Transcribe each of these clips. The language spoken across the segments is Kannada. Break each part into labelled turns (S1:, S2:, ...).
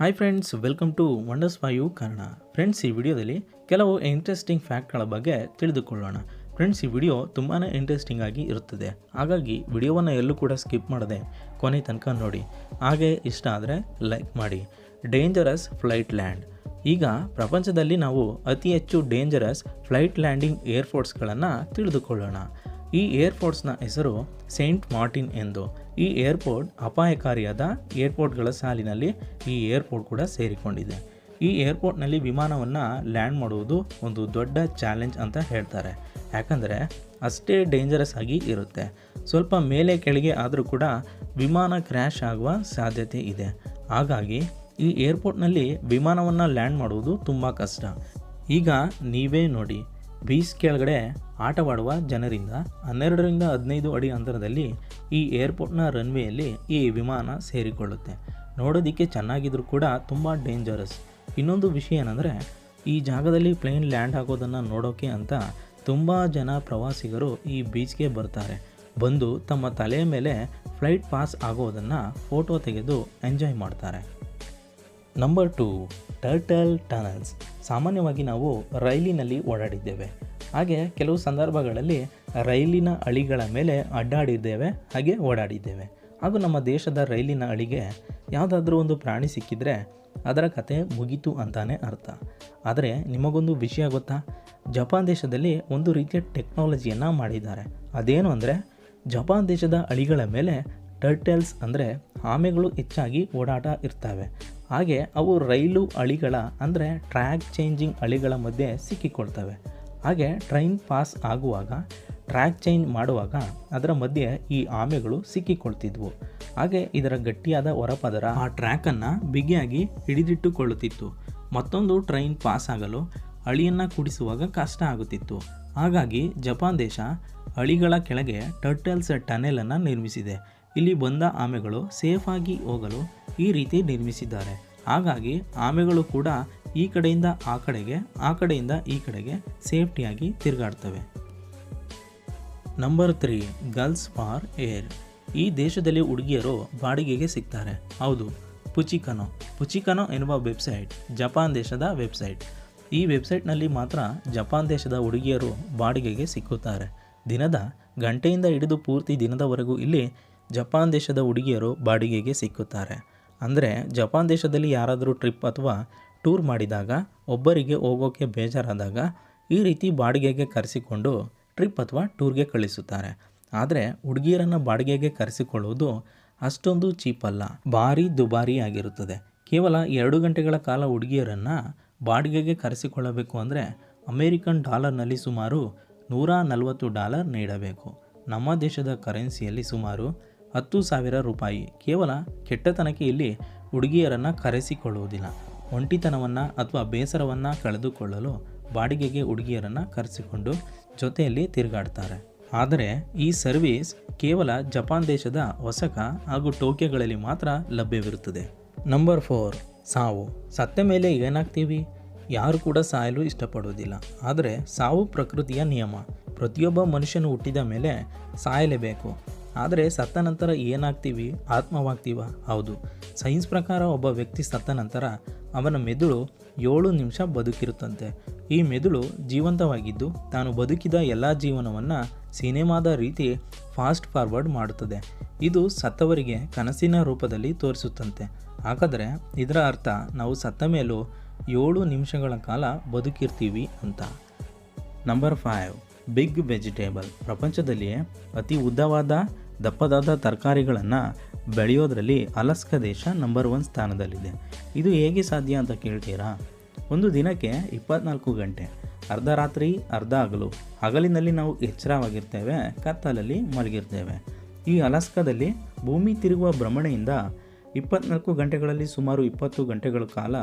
S1: Hi friends welcome to wonders Vayu Kannada friends ಈ ವಿಡಿಯೋದಲ್ಲಿ ಕೆಲವು ಇಂಟ್ರೆಸ್ಟಿಂಗ್ ಫ್ಯಾಕ್ಟ್ಗಳ ಬಗ್ಗೆ ತಿಳಿದುಕೊಳ್ಳೋಣ. ಫ್ರೆಂಡ್ಸ್ ಈ ವಿಡಿಯೋ ತುಂಬಾ ಇಂಟ್ರೆಸ್ಟಿಂಗ್ ಆಗಿ ಇರುತ್ತದೆ. ಹಾಗಾಗಿ ವಿಡಿಯೋವನ್ನು ಎಲ್ಲೂ ಕೂಡ ಸ್ಕಿಪ್ ಮಾಡದೆ ಕೊನೆ ತನಕ ನೋಡಿ. ಹಾಗೆ ಇಷ್ಟ ಆದರೆ ಲೈಕ್ ಮಾಡಿ. ಡೇಂಜರಸ್ ಫ್ಲೈಟ್ ಲ್ಯಾಂಡ್ ಈಗ ಪ್ರಪಂಚದಲ್ಲಿ ನಾವು ಅತಿ ಹೆಚ್ಚು ಡೇಂಜರಸ್ ಫ್ಲೈಟ್ ಲ್ಯಾಂಡಿಂಗ್ ಏರ್ಫೋರ್ಟ್ಸ್ಗಳನ್ನು ತಿಳಿದುಕೊಳ್ಳೋಣ. ಈ ಏರ್ಪೋರ್ಟ್ಸ್ನ ಹೆಸರು ಸೇಂಟ್ ಮಾರ್ಟಿನ್ ಎಂದು. ಈ ಏರ್ಪೋರ್ಟ್ ಅಪಾಯಕಾರಿಯಾದ ಏರ್ಪೋರ್ಟ್ಗಳ ಸಾಲಿನಲ್ಲಿ ಈ ಏರ್ಪೋರ್ಟ್ ಕೂಡ ಸೇರಿಕೊಂಡಿದೆ. ಈ ಏರ್ಪೋರ್ಟ್ನಲ್ಲಿ ವಿಮಾನವನ್ನು ಲ್ಯಾಂಡ್ ಮಾಡುವುದು ಒಂದು ದೊಡ್ಡ ಚಾಲೆಂಜ್ ಅಂತ ಹೇಳ್ತಾರೆ. ಯಾಕಂದರೆ ಅಷ್ಟೇ ಡೇಂಜರಸ್ ಆಗಿ ಇರುತ್ತೆ. ಸ್ವಲ್ಪ ಮೇಲೆ ಕೆಳಗೆ ಆದರೂ ಕೂಡ ವಿಮಾನ ಕ್ರ್ಯಾಶ್ ಆಗುವ ಸಾಧ್ಯತೆ ಇದೆ. ಹಾಗಾಗಿ ಈ ಏರ್ಪೋರ್ಟ್ನಲ್ಲಿ ವಿಮಾನವನ್ನು ಲ್ಯಾಂಡ್ ಮಾಡುವುದು ತುಂಬ ಕಷ್ಟ. ಈಗ ನೀವೇ ನೋಡಿ ಬೀಚ್ ಕೆಳಗಡೆ ಆಟವಾಡುವ ಜನರಿಂದ ಹನ್ನೆರಡರಿಂದ ಹದಿನೈದು ಅಡಿ ಅಂತರದಲ್ಲಿ ಈ ಏರ್ಪೋರ್ಟ್ನ ರನ್ವೇಯಲ್ಲಿ ಈ ವಿಮಾನ ಸೇರಿಕೊಳ್ಳುತ್ತೆ. ನೋಡೋದಕ್ಕೆ ಚೆನ್ನಾಗಿದ್ರೂ ಕೂಡ ತುಂಬ ಡೇಂಜರಸ್. ಇನ್ನೊಂದು ವಿಷಯ ಏನಂದರೆ, ಈ ಜಾಗದಲ್ಲಿ ಪ್ಲೇನ್ ಲ್ಯಾಂಡ್ ಆಗೋದನ್ನು ನೋಡೋಕೆ ಅಂತ ತುಂಬ ಜನ ಪ್ರವಾಸಿಗರು ಈ ಬೀಚ್ಗೆ ಬರ್ತಾರೆ. ಬಂದು ತಮ್ಮ ತಲೆಯ ಮೇಲೆ ಫ್ಲೈಟ್ ಪಾಸ್ ಆಗೋದನ್ನು ಫೋಟೋ ತೆಗೆದು ಎಂಜಾಯ್ ಮಾಡ್ತಾರೆ. ನಂಬರ್ ಟು ಟರ್ಟಲ್ ಟನಲ್ಸ್ ಸಾಮಾನ್ಯವಾಗಿ ನಾವು ರೈಲಿನಲ್ಲಿ ಓಡಾಡಿದ್ದೇವೆ. ಹಾಗೆ ಕೆಲವು ಸಂದರ್ಭಗಳಲ್ಲಿ ರೈಲಿನ ಅಳಿಗಳ ಮೇಲೆ ಅಡ್ಡಾಡಿದ್ದೇವೆ, ಹಾಗೆ ಓಡಾಡಿದ್ದೇವೆ. ಹಾಗೂ ನಮ್ಮ ದೇಶದ ರೈಲಿನ ಅಳಿಗೆ ಯಾವುದಾದ್ರೂ ಒಂದು ಪ್ರಾಣಿ ಸಿಕ್ಕಿದರೆ ಅದರ ಕತೆ ಮುಗೀತು ಅಂತಾನೆ ಅರ್ಥ. ಆದರೆ ನಿಮಗೊಂದು ವಿಷಯ ಗೊತ್ತಾ? ಜಪಾನ್ ದೇಶದಲ್ಲಿ ಒಂದು ರೀತಿಯ ಟೆಕ್ನಾಲಜಿಯನ್ನು ಮಾಡಿದ್ದಾರೆ. ಅದೇನು ಅಂದರೆ, ಜಪಾನ್ ದೇಶದ ಅಳಿಗಳ ಮೇಲೆ ಟರ್ಟೆಲ್ಸ್ ಅಂದರೆ ಆಮೆಗಳು ಹೆಚ್ಚಾಗಿ ಓಡಾಟ ಇರ್ತವೆ. ಹಾಗೆ ಅವು ರೈಲು ಅಳಿಗಳ, ಅಂದರೆ ಟ್ರ್ಯಾಕ್ ಚೇಂಜಿಂಗ್ ಅಳಿಗಳ ಮಧ್ಯೆ ಸಿಕ್ಕಿಕೊಳ್ತವೆ. ಹಾಗೆ ಟ್ರೈನ್ ಪಾಸ್ ಆಗುವಾಗ ಟ್ರ್ಯಾಕ್ ಚೇಂಜ್ ಮಾಡುವಾಗ ಅದರ ಮಧ್ಯೆ ಈ ಆಮೆಗಳು ಸಿಕ್ಕಿಕೊಳ್ತಿದ್ವು. ಹಾಗೆ ಇದರ ಗಟ್ಟಿಯಾದ ಹೊರಪದರ ಆ ಟ್ರ್ಯಾಕನ್ನು ಬಿಗಿಯಾಗಿ ಹಿಡಿದಿಟ್ಟುಕೊಳ್ಳುತ್ತಿತ್ತು. ಮತ್ತೊಂದು ಟ್ರೈನ್ ಪಾಸ್ ಆಗಲು ಅಳಿಯನ್ನು ಕುಡಿಸುವಾಗ ಕಷ್ಟ ಆಗುತ್ತಿತ್ತು. ಹಾಗಾಗಿ ಜಪಾನ್ ದೇಶ ಅಳಿಗಳ ಕೆಳಗೆ ಟರ್ಟಲ್ಸ್ ಟನೆಲನ್ನು ನಿರ್ಮಿಸಿದೆ. ಇಲ್ಲಿ ಬಂದ ಆಮೆಗಳು ಸೇಫಾಗಿ ಹೋಗಲು ಈ ರೀತಿ ನಿರ್ಮಿಸಿದ್ದಾರೆ. ಹಾಗಾಗಿ ಆಮೆಗಳು ಕೂಡ ಈ ಕಡೆಯಿಂದ ಆ ಕಡೆಗೆ, ಆ ಕಡೆಯಿಂದ ಈ ಕಡೆಗೆ ಸೇಫ್ಟಿಯಾಗಿ ತಿರುಗಾಡ್ತವೆ. Number three girls for air ಈ ದೇಶದಲ್ಲಿ ಹುಡುಗಿಯರು ಬಾಡಿಗೆಗೆ ಸಿಗ್ತಾರೆ. ಹೌದು, ಪುಚಿಕನೋ. ಪುಚಿಕನೋ ಎನ್ನುವ ವೆಬ್ಸೈಟ್ ಜಪಾನ್ ದೇಶದ ವೆಬ್ಸೈಟ್ ಈ ವೆಬ್ಸೈಟ್ನಲ್ಲಿ ಮಾತ್ರ ಜಪಾನ್ ದೇಶದ ಹುಡುಗಿಯರು ಬಾಡಿಗೆಗೆ ಸಿಕ್ಕುತ್ತಾರೆ. ದಿನದ ಗಂಟೆಯಿಂದ ಹಿಡಿದು ಪೂರ್ತಿ ದಿನದವರೆಗೂ ಇಲ್ಲಿ ಜಪಾನ್ ದೇಶದ ಹುಡುಗಿಯರು ಬಾಡಿಗೆಗೆ ಸಿಕ್ಕುತ್ತಾರೆ. ಅಂದರೆ ಜಪಾನ್ ದೇಶದಲ್ಲಿ ಯಾರಾದರೂ ಟ್ರಿಪ್ ಅಥವಾ ಟೂರ್ ಮಾಡಿದಾಗ, ಒಬ್ಬರಿಗೆ ಹೋಗೋಕ್ಕೆ ಬೇಜಾರಾದಾಗ ಈ ರೀತಿ ಬಾಡಿಗೆಗೆ ಕರೆಸಿಕೊಂಡು ಟ್ರಿಪ್ ಅಥವಾ ಟೂರ್ಗೆ ಕಳಿಸುತ್ತಾರೆ. ಆದರೆ ಹುಡುಗಿಯರನ್ನು ಬಾಡಿಗೆಗೆ ಕರೆಸಿಕೊಳ್ಳುವುದು ಅಷ್ಟೊಂದು ಚೀಪ್ ಅಲ್ಲ ಭಾರಿ ದುಬಾರಿ ಆಗಿರುತ್ತದೆ. ಕೇವಲ ಎರಡು ಗಂಟೆಗಳ ಕಾಲ ಹುಡುಗಿಯರನ್ನು ಬಾಡಿಗೆಗೆ ಕರೆಸಿಕೊಳ್ಳಬೇಕು ಅಂದರೆ ಅಮೇರಿಕನ್ ಡಾಲರ್ನಲ್ಲಿ ಸುಮಾರು ನೂರ ನಲವತ್ತು ಡಾಲರ್ ನೀಡಬೇಕು. ನಮ್ಮ ದೇಶದ ಕರೆನ್ಸಿಯಲ್ಲಿ ಸುಮಾರು ಹತ್ತು ಸಾವಿರ ರೂಪಾಯಿ. ಕೇವಲ ಕೆಟ್ಟತನಕ್ಕೆ ಇಲ್ಲಿ ಹುಡುಗಿಯರನ್ನು ಕರೆಸಿಕೊಳ್ಳುವುದಿಲ್ಲ. ಒಂಟಿತನವನ್ನು ಅಥವಾ ಬೇಸರವನ್ನು ಕಳೆದುಕೊಳ್ಳಲು ಬಾಡಿಗೆಗೆ ಹುಡುಗಿಯರನ್ನು ಕರೆಸಿಕೊಂಡು ಜೊತೆಯಲ್ಲಿ ತಿರುಗಾಡ್ತಾರೆ. ಆದರೆ ಈ ಸರ್ವಿಸ್ ಕೇವಲ ಜಪಾನ್ ದೇಶದ ಒಸಕ ಹಾಗೂ ಟೋಕಿಯೋಗಳಲ್ಲಿ ಮಾತ್ರ ಲಭ್ಯವಿರುತ್ತದೆ. ನಂಬರ್ ಫೋರ್, ಸಾವು. ಸತ್ತ ಮೇಲೆ ಏನಾಗ್ತೀವಿ? ಯಾರು ಕೂಡ ಸಾಯಲು ಇಷ್ಟಪಡುವುದಿಲ್ಲ. ಆದರೆ ಸಾವು ಪ್ರಕೃತಿಯ ನಿಯಮ. ಪ್ರತಿಯೊಬ್ಬ ಮನುಷ್ಯನು ಹುಟ್ಟಿದ ಮೇಲೆ ಸಾಯಲೇಬೇಕು. ಆದರೆ ಸತ್ತ ನಂತರ ಏನಾಗ್ತೀವಿ? ಆತ್ಮವಾಗ್ತೀವ? ಹೌದು. ಸೈನ್ಸ್ ಪ್ರಕಾರ ಒಬ್ಬ ವ್ಯಕ್ತಿ ಸತ್ತ ನಂತರ ಅವನ ಮೆದುಳು ಏಳು ನಿಮಿಷ ಬದುಕಿರುತ್ತಂತೆ. ಈ ಮೆದುಳು ಜೀವಂತವಾಗಿದ್ದು ತಾನು ಬದುಕಿದ ಎಲ್ಲ ಜೀವನವನ್ನು ಸಿನಿಮಾದ ರೀತಿ ಫಾಸ್ಟ್ ಫಾರ್ವರ್ಡ್ ಮಾಡುತ್ತದೆ. ಇದು ಸತ್ತವರಿಗೆ ಕನಸಿನ ರೂಪದಲ್ಲಿ ತೋರಿಸುತ್ತಂತೆ. ಹಾಗಾದರೆ ಇದರ ಅರ್ಥ ನಾವು ಸತ್ತ ಮೇಲೂ ಏಳು ನಿಮಿಷಗಳ ಕಾಲ ಬದುಕಿರ್ತೀವಿ ಅಂತ. ನಂಬರ್ ಫೈವ್ ಬಿಗ್ ವೆಜಿಟೇಬಲ್ ಪ್ರಪಂಚದಲ್ಲಿಯೇ ಅತಿ ಉದ್ದವಾದ ದಪ್ಪದಾದ ತರಕಾರಿಗಳನ್ನು ಬೆಳೆಯೋದ್ರಲ್ಲಿ ಅಲಸ್ಕ ದೇಶ ನಂಬರ್ ಒನ್ ಸ್ಥಾನದಲ್ಲಿದೆ. ಇದು ಹೇಗೆ ಸಾಧ್ಯ ಅಂತ ಕೇಳ್ತೀರಾ? ಒಂದು ದಿನಕ್ಕೆ ಇಪ್ಪತ್ನಾಲ್ಕು ಗಂಟೆ, ಅರ್ಧ ರಾತ್ರಿ, ಅರ್ಧ ಹಗಲು. ಹಗಲಿನಲ್ಲಿ ನಾವು ಎಚ್ಚರವಾಗಿರ್ತೇವೆ, ಕತ್ತಲಲ್ಲಿ ಮಲಗಿರ್ತೇವೆ. ಈ ಅಲಸ್ಕದಲ್ಲಿ ಭೂಮಿ ತಿರುಗುವ ಭ್ರಮಣೆಯಿಂದ ಇಪ್ಪತ್ನಾಲ್ಕು ಗಂಟೆಗಳಲ್ಲಿ ಸುಮಾರು ಇಪ್ಪತ್ತು ಗಂಟೆಗಳ ಕಾಲ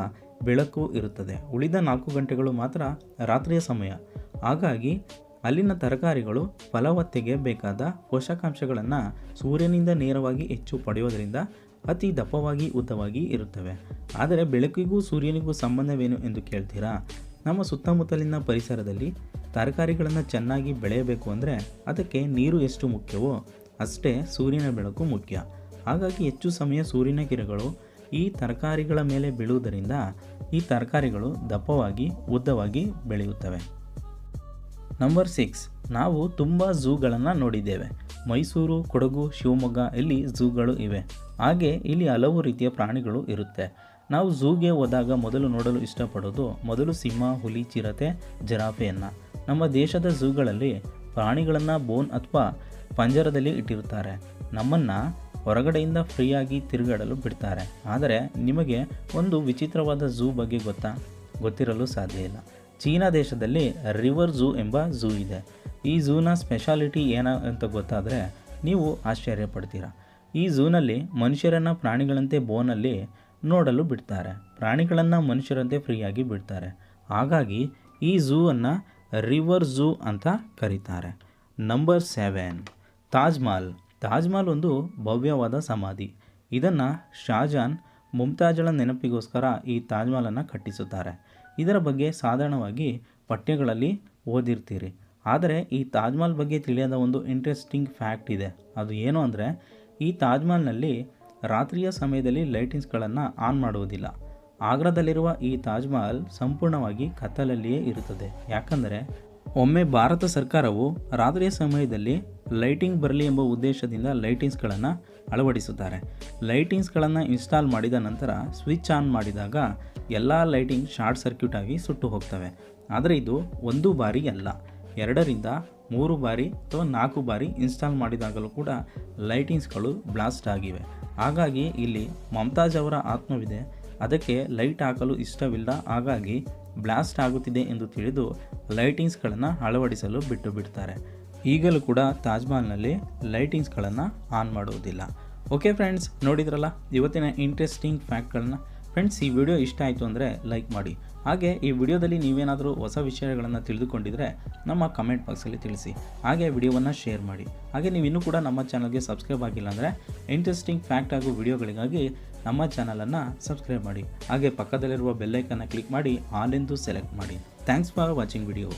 S1: ಬೆಳಕು ಇರುತ್ತದೆ. ಉಳಿದ ನಾಲ್ಕು ಗಂಟೆಗಳು ಮಾತ್ರ ರಾತ್ರಿಯ ಸಮಯ. ಹಾಗಾಗಿ ಅಲ್ಲಿನ ತರಕಾರಿಗಳು ಫಲವತ್ತೆಗೆ ಬೇಕಾದ ಪೋಷಕಾಂಶಗಳನ್ನು ಸೂರ್ಯನಿಂದ ನೇರವಾಗಿ ಹೆಚ್ಚು ಪಡೆಯೋದರಿಂದ ಅತಿ ದಪ್ಪವಾಗಿ ಉದ್ದವಾಗಿ ಇರುತ್ತವೆ. ಆದರೆ ಬೆಳಕಿಗೂ ಸೂರ್ಯನಿಗೂ ಸಂಬಂಧವೇನು ಎಂದು ಕೇಳ್ತೀರಾ? ನಮ್ಮ ಸುತ್ತಮುತ್ತಲಿನ ಪರಿಸರದಲ್ಲಿ ತರಕಾರಿಗಳನ್ನು ಚೆನ್ನಾಗಿ ಬೆಳೆಯಬೇಕು ಅಂದರೆ ಅದಕ್ಕೆ ನೀರು ಎಷ್ಟು ಮುಖ್ಯವೋ ಅಷ್ಟೇ ಸೂರ್ಯನ ಬೆಳಕು ಮುಖ್ಯ. ಹಾಗಾಗಿ ಹೆಚ್ಚು ಸಮಯ ಸೂರ್ಯನ ಕಿರಣಗಳು ಈ ತರಕಾರಿಗಳ ಮೇಲೆ ಬೀಳುವುದರಿಂದ ಈ ತರಕಾರಿಗಳು ದಪ್ಪವಾಗಿ, ಉದ್ದವಾಗಿ ಬೆಳೆಯುತ್ತವೆ. ನಂಬರ್ ಸಿಕ್ಸ್ ನಾವು ತುಂಬ ಝೂಗಳನ್ನು ನೋಡಿದ್ದೇವೆ. ಮೈಸೂರು, ಕೊಡಗು, ಶಿವಮೊಗ್ಗ ಇಲ್ಲಿ ಝೂಗಳು ಇವೆ. ಹಾಗೆ ಇಲ್ಲಿ ಹಲವು ರೀತಿಯ ಪ್ರಾಣಿಗಳು ಇರುತ್ತೆ. ನಾವು ಝೂಗೆ ಹೋದಾಗ ಮೊದಲು ನೋಡಲು ಇಷ್ಟಪಡೋದು ಮೊದಲು ಸಿಂಹ, ಹುಲಿ, ಚಿರತೆ, ಜರಾಫೆಯನ್ನು. ನಮ್ಮ ದೇಶದ ಝೂಗಳಲ್ಲಿ ಪ್ರಾಣಿಗಳನ್ನು ಬೋನ್ ಅಥವಾ ಪಂಜರದಲ್ಲಿ ಇಟ್ಟಿರುತ್ತಾರೆ. ನಮ್ಮನ್ನು ಹೊರಗಡೆಯಿಂದ ಫ್ರೀಯಾಗಿ ತಿರುಗಾಡಲು ಬಿಡ್ತಾರೆ. ಆದರೆ ನಿಮಗೆ ಒಂದು ವಿಚಿತ್ರವಾದ ಝೂ ಬಗ್ಗೆ ಗೊತ್ತಾ? ಗೊತ್ತಿರಲು ಸಾಧ್ಯ ಇಲ್ಲ. ಚೀನಾ ದೇಶದಲ್ಲಿ ರಿವರ್ ಝೂ ಎಂಬ ಝೂ ಇದೆ. ಈ ಝೂನ ಸ್ಪೆಷಾಲಿಟಿ ಏನ ಅಂತ ಗೊತ್ತಾದರೆ ನೀವು ಆಶ್ಚರ್ಯ ಪಡ್ತೀರಾ. ಈ ಝೂನಲ್ಲಿ ಮನುಷ್ಯರನ್ನು ಪ್ರಾಣಿಗಳಂತೆ ಬೋನಲ್ಲಿ ನೋಡಲು ಬಿಡ್ತಾರೆ. ಪ್ರಾಣಿಗಳನ್ನು ಮನುಷ್ಯರಂತೆ ಫ್ರೀಯಾಗಿ ಬಿಡ್ತಾರೆ. ಹಾಗಾಗಿ ಈ ಝೂವನ್ನು ರಿವರ್ ಝೂ ಅಂತ ಕರೀತಾರೆ. ನಂಬರ್ ಸೆವೆನ್ ತಾಜ್ಮಹಲ್ ತಾಜ್ಮಹಲ್ ತಾಜ್ ಮಹಲ್ ಒಂದು ಭವ್ಯವಾದ ಸಮಾಧಿ. ಇದನ್ನು ಶಾಜಾನ್ ಮುಮ್ತಾಜಳ ನೆನಪಿಗೋಸ್ಕರ ಈ ತಾಜ್ಮಹಲನ್ನು ಕಟ್ಟಿಸುತ್ತಾರೆ. ಇದರ ಬಗ್ಗೆ ಸಾಧಾರಣವಾಗಿ ಪಠ್ಯಗಳಲ್ಲಿ ಓದಿರ್ತೀರಿ. ಆದರೆ ಈ ತಾಜ್ಮಹಲ್ ಬಗ್ಗೆ ತಿಳಿಯದ ಒಂದು ಇಂಟ್ರೆಸ್ಟಿಂಗ್ ಫ್ಯಾಕ್ಟ್ ಇದೆ. ಅದು ಏನು ಅಂದರೆ, ಈ ತಾಜ್ಮಹಲ್ನಲ್ಲಿ ರಾತ್ರಿಯ ಸಮಯದಲ್ಲಿ ಲೈಟಿಂಗ್ಸ್ಗಳನ್ನು ಆನ್ ಮಾಡುವುದಿಲ್ಲ. ಆಗ್ರಾದಲ್ಲಿರುವ ಈ ತಾಜ್ಮಹಲ್ ಸಂಪೂರ್ಣವಾಗಿ ಕತ್ತಲಲ್ಲಿಯೇ ಇರುತ್ತದೆ. ಯಾಕಂದರೆ ಒಮ್ಮೆ ಭಾರತ ಸರ್ಕಾರವು ರಾತ್ರಿಯ ಸಮಯದಲ್ಲಿ ಲೈಟಿಂಗ್ ಬರಲಿ ಎಂಬ ಉದ್ದೇಶದಿಂದ ಲೈಟಿಂಗ್ಸ್ಗಳನ್ನು ಅಳವಡಿಸುತ್ತಾರೆ. ಲೈಟಿಂಗ್ಸ್ಗಳನ್ನು ಇನ್ಸ್ಟಾಲ್ ಮಾಡಿದ ನಂತರ ಸ್ವಿಚ್ ಆನ್ ಮಾಡಿದಾಗ ಎಲ್ಲ ಲೈಟಿಂಗ್ ಶಾರ್ಟ್ ಸರ್ಕ್ಯೂಟ್ ಆಗಿ ಸುಟ್ಟು ಹೋಗ್ತವೆ. ಆದರೆ ಇದು ಒಂದು ಬಾರಿ ಅಲ್ಲ. ಎರಡರಿಂದ ಮೂರು ಬಾರಿ ಅಥವಾ ನಾಲ್ಕು ಬಾರಿ ಇನ್ಸ್ಟಾಲ್ ಮಾಡಿದಾಗಲೂ ಕೂಡ ಲೈಟಿಂಗ್ಸ್ಗಳು ಬ್ಲಾಸ್ಟ್ ಆಗಿವೆ. ಹಾಗಾಗಿ ಇಲ್ಲಿ ಮಮತಾಜ್ ಅವರ ಆತ್ಮವಿದೆ. ಅದಕ್ಕೆ ಲೈಟ್ ಹಾಕಲು ಇಷ್ಟವಿಲ್ಲ. ಹಾಗಾಗಿ ಬ್ಲಾಸ್ಟ್ ಆಗುತ್ತಿದೆ ಎಂದು ತಿಳಿದು ಲೈಟಿಂಗ್ಸ್ಗಳನ್ನು ಅಳವಡಿಸಲು ಬಿಟ್ಟು ಬಿಡ್ತಾರೆ. ಈಗಲೂ ಕೂಡ ತಾಜ್ ಮಹಲ್ನಲ್ಲಿ ಲೈಟಿಂಗ್ಸ್ಗಳನ್ನು ಆನ್ ಮಾಡುವುದಿಲ್ಲ. ಓಕೆ ಫ್ರೆಂಡ್ಸ್, ನೋಡಿದ್ರಲ್ಲ? ಇವತ್ತಿನ ಇಂಟ್ರೆಸ್ಟಿಂಗ್ ಫ್ಯಾಕ್ಟ್ಗಳನ್ನ ಫ್ರೆಂಡ್ಸ್, ಈ ವಿಡಿಯೋ ಇಷ್ಟ ಆಯಿತು ಅಂದರೆ ಲೈಕ್ ಮಾಡಿ. ಹಾಗೆ ಈ ವಿಡಿಯೋದಲ್ಲಿ ನೀವೇನಾದರೂ ಹೊಸ ವಿಷಯಗಳನ್ನು ತಿಳಿದುಕೊಂಡಿದ್ರೆ ನಮ್ಮ ಕಮೆಂಟ್ ಬಾಕ್ಸಲ್ಲಿ ತಿಳಿಸಿ. ಹಾಗೆ ವಿಡಿಯೋವನ್ನು ಶೇರ್ ಮಾಡಿ. ಹಾಗೆ ನೀವು ಇನ್ನೂ ಕೂಡ ನಮ್ಮ ಚಾನಲ್ಗೆ ಸಬ್ಸ್ಕ್ರೈಬ್ ಆಗಿಲ್ಲ ಅಂದರೆ ಇಂಟ್ರೆಸ್ಟಿಂಗ್ ಫ್ಯಾಕ್ಟ್ ಹಾಗೂ ವಿಡಿಯೋಗಳಿಗಾಗಿ ನಮ್ಮ ಚಾನಲನ್ನು ಸಬ್ಸ್ಕ್ರೈಬ್ ಮಾಡಿ. ಹಾಗೆ ಪಕ್ಕದಲ್ಲಿರುವ ಬೆಲ್ಲೈಕನ್ನು ಕ್ಲಿಕ್ ಮಾಡಿ ಆಲ್ ಎಂದು ಸೆಲೆಕ್ಟ್ ಮಾಡಿ. Thanks for watching video